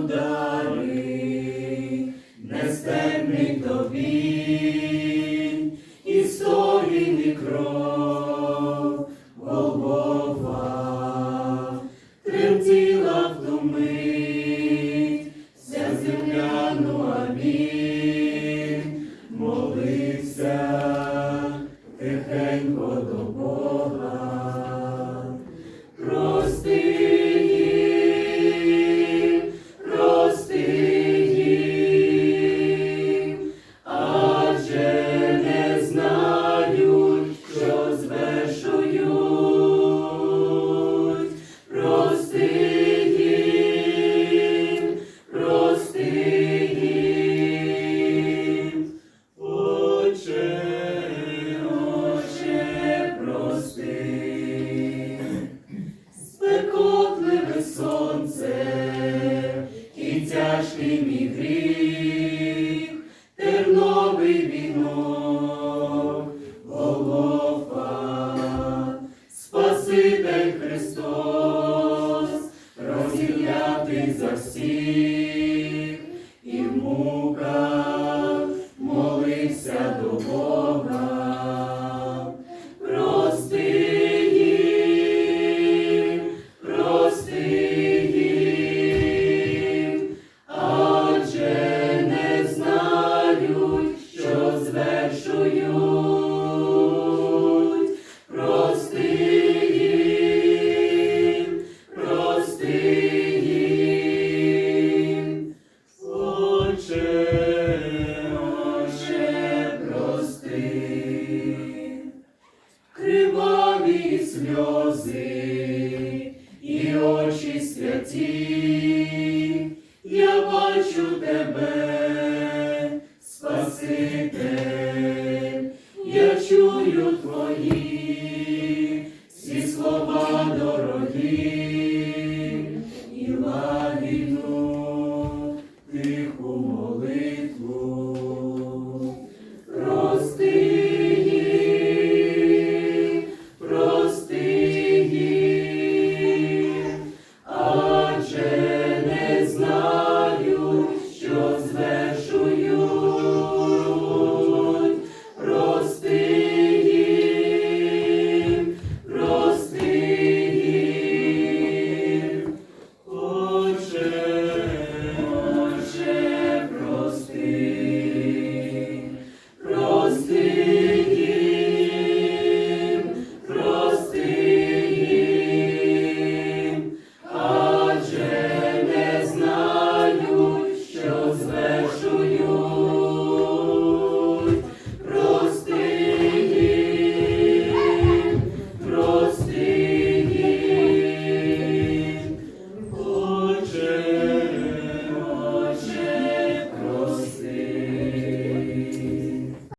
удари, нестерпний тобі, і стогін, і кров, Голгофа, тремтіла в ту мить, вся ну амінь, молився тихенько до Бога. Тяжкий мій гріх, терновий вінок, голова, Спаситель Христос, розділятий за всіх, і в муках молився до Бога. сльози і очі святі, я бачу тебе, Спаситель, я чую твої всі слова дорогі. І лагідну тиху молитву.